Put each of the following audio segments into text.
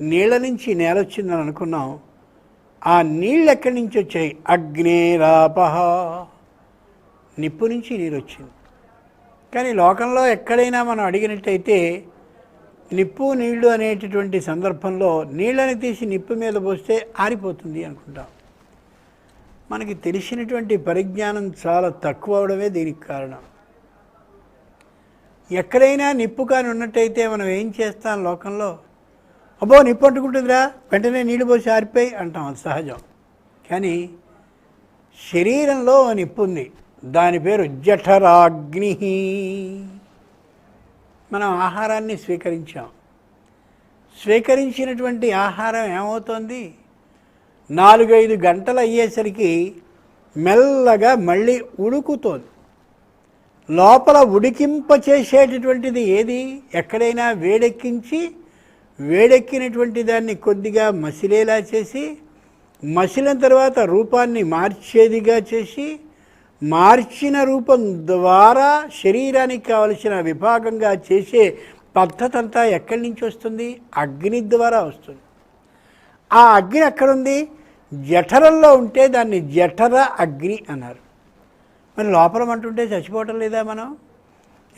నీళ్ళ నుంచి నేల వచ్చిందని అనుకున్నాం. ఆ నీళ్ళు ఎక్కడి నుంచి వచ్చాయి? అగ్నేరాపహ. నిప్పు నుంచి నీరు వచ్చింది. కానీ లోకంలో ఎక్కడైనా మనం అడిగినట్టయితే నిప్పు నీళ్ళు అనేటటువంటి సందర్భంలో నీళ్ళని తీసి నిప్పు మీద పోస్తే ఆరిపోతుంది అనుకుంటాం. మనకి తెలిసినటువంటి పరిజ్ఞానం చాలా తక్కువ అవడమే దీనికి కారణం. ఎక్కడైనా నిప్పు కాని ఉన్నట్టయితే మనం ఏం చేస్తాం లోకంలో? అబ్బో నిప్పు అంటుకుంటుందిరా వెంటనే నీళ్ళు పోసి ఆరిపోయి అంటాం అది సహజం. కానీ శరీరంలో నిప్పు ఉంది. దాని పేరు జఠరాగ్ని. మనం ఆహారాన్ని స్వీకరించాం. స్వీకరించినటువంటి ఆహారం ఏమవుతోంది? నాలుగైదు గంటలు అయ్యేసరికి మెల్లగా మళ్ళీ ఉడుకుతోంది. లోపల ఉడికింప చేసేటటువంటిది ఏది? ఎక్కడైనా వేడెక్కించి వేడెక్కినటువంటి దాన్ని కొద్దిగా మసిలేలా చేసి మసిలిన తర్వాత రూపాన్ని మార్చేదిగా చేసి మార్చిన రూపం ద్వారా శరీరానికి కావలసిన విభాగంగా చేసే పద్ధతి అంతా ఎక్కడి నుంచి వస్తుంది? అగ్ని ద్వారా వస్తుంది. ఆ అగ్ని ఎక్కడుంది? జఠరంలో ఉంటే దాన్ని జఠర అగ్ని అన్నారు. మరి లోపల అంటుంటే చచ్చిపోవటం లేదా మనం?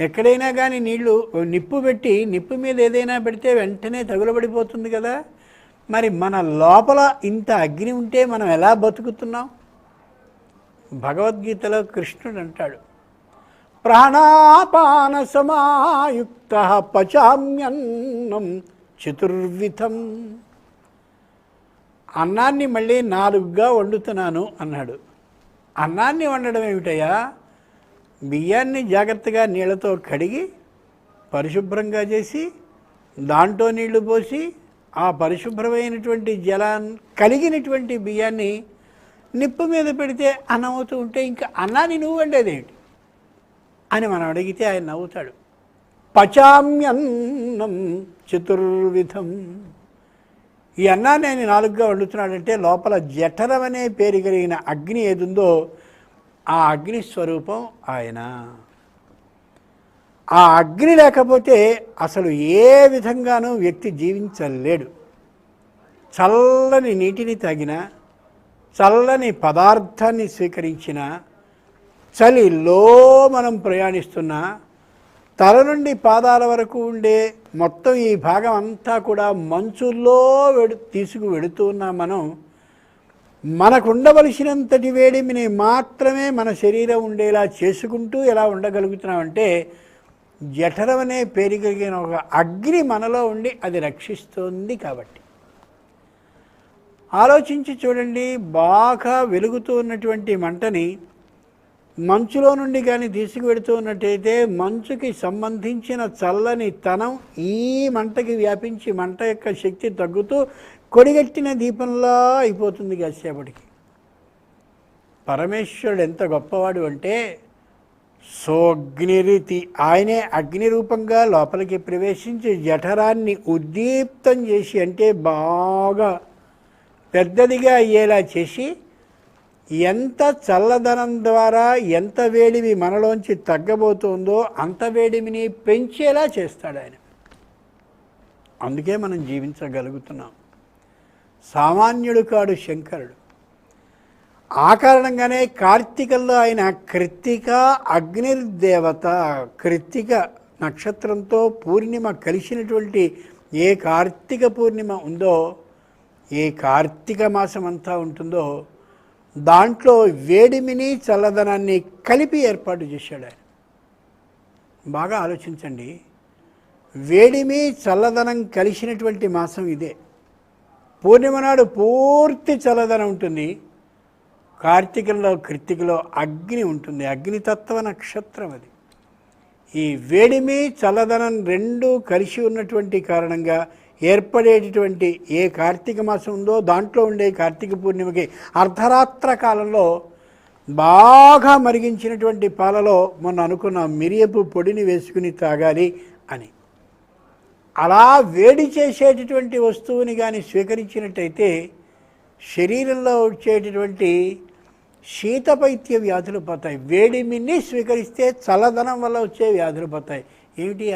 ఎక్కడైనా కానీ నీళ్ళు నిప్పు పెట్టి నిప్పు మీద ఏదైనా పెడితే వెంటనే తగులబడిపోతుంది కదా. మరి మన లోపల ఇంత అగ్ని ఉంటే మనం ఎలా బతుకుతున్నాం? భగవద్గీతలో కృష్ణుడు అంటాడు ప్రాణాపాన సమాయుక్త పచామ్యన్నం చతుర్విధం. అన్నాన్ని మళ్ళీ నాలుగుగా వండుతున్నాను అన్నాడు. అన్నాన్ని వండడం ఏమిటయ్యా? బియ్యాన్ని జాగ్రత్తగా నీళ్ళతో కడిగి పరిశుభ్రంగా చేసి దాంట్లో నీళ్ళు పోసి ఆ పరిశుభ్రమైనటువంటి జలా కలిగినటువంటి బియ్యాన్ని నిప్పు మీద పెడితే అన్నం అవుతూ ఉంటే ఇంకా అన్నాన్ని నువ్వు వండేదేమిటి అని మనం అడిగితే ఆయన నవ్వుతాడు. పచామ్యన్నం చతుర్విధం. ఈ అన్నాన్ని ఆయన నాలుగుగా వండుతున్నాడంటే లోపల జఠరం అనే పేరు కలిగిన అగ్ని ఏదుందో ఆ అగ్ని స్వరూపం ఆయన. ఆ అగ్ని లేకపోతే అసలు ఏ విధంగానూ వ్యక్తి జీవించలేడు. చల్లని నీటిని తాగిన చల్లని పదార్థాన్ని స్వీకరించిన చలిలో మనం ప్రయాణిస్తున్నా తల నుండి పాదాల వరకు ఉండే మొత్తం ఈ భాగం అంతా కూడా మంచుల్లో వెడు తీసుకు వెడుతూ మనం మనకు ఉండవలసినంతటి వేడిమిని మాత్రమే మన శరీరం ఉండేలా చేసుకుంటూ ఎలా ఉండగలుగుతున్నామంటే జఠరం అనే పేరు కలిగిన ఒక అగ్ని మనలో ఉండి అది రక్షిస్తోంది కాబట్టి. ఆలోచించి చూడండి బాగా వెలుగుతూ ఉన్నటువంటి మంటని మంచులో నుండి కానీ తీసుకువెడుతూ ఉన్నట్టయితే మంచుకి సంబంధించిన చల్లని తనం ఈ మంటకి వ్యాపించి మంట యొక్క శక్తి తగ్గుతూ కొడిగట్టిన దీపంలా అయిపోతుంది కాసేపటికి పరమేశ్వరుడు ఎంత గొప్పవాడు అంటే సోగ్నిరితి ఆయనే అగ్ని రూపంగా లోపలికి ప్రవేశించి జఠరాన్ని ఉద్దీప్తం చేసి అంటే బాగా పెద్దదిగా అయ్యేలా చేసి ఎంత చల్లదనం ద్వారా ఎంత వేడిమి మనలోంచి తగ్గబోతుందో అంత వేడిమిని పెంచేలా చేస్తాడు ఆయన. అందుకే మనం జీవించగలుగుతున్నాం. సామాన్యుడు కాడు శంకరుడు. ఆ కారణంగానే కార్తీకల్లో ఆయన కృత్తిక అగ్నిర్దేవత కృత్తిక నక్షత్రంతో పూర్ణిమ కలిసినటువంటి ఏ కార్తీక పూర్ణిమ ఉందో ఏ కార్తీక మాసం అంతా ఉంటుందో దాంట్లో వేడిమిని చల్లదనాన్ని కలిపి ఏర్పాటు చేశాడు ఆయన. బాగా ఆలోచించండి. వేడిమి చల్లదనం కలిసినటువంటి మాసం ఇదే. పూర్ణిమ నాడు పూర్తి చల్లదనం ఉంటుంది. కార్తీకంలో కృత్తికలో అగ్ని ఉంటుంది. అగ్నితత్వ నక్షత్రం అది. ఈ వేడిమి చల్లదనం రెండూ కలిసి ఉన్నటువంటి కారణంగా ఏర్పడేటటువంటి ఏ కార్తీక మాసం ఉందో దాంట్లో ఉండే కార్తీక పూర్ణిమకి అర్ధరాత్ర కాలంలో బాగా మరిగించినటువంటి పాలలో మొన్న అనుకున్న మిరియపు పొడిని వేసుకుని తాగాలి అని. అలా వేడి చేసేటటువంటి వస్తువుని కానీ స్వీకరించినట్టయితే శరీరంలో వచ్చేటటువంటి శీతపైత్య వ్యాధులు పోతాయి. వేడిమిని స్వీకరిస్తే చల్లదనం వల్ల వచ్చే వ్యాధులు పోతాయి. ఏమిటి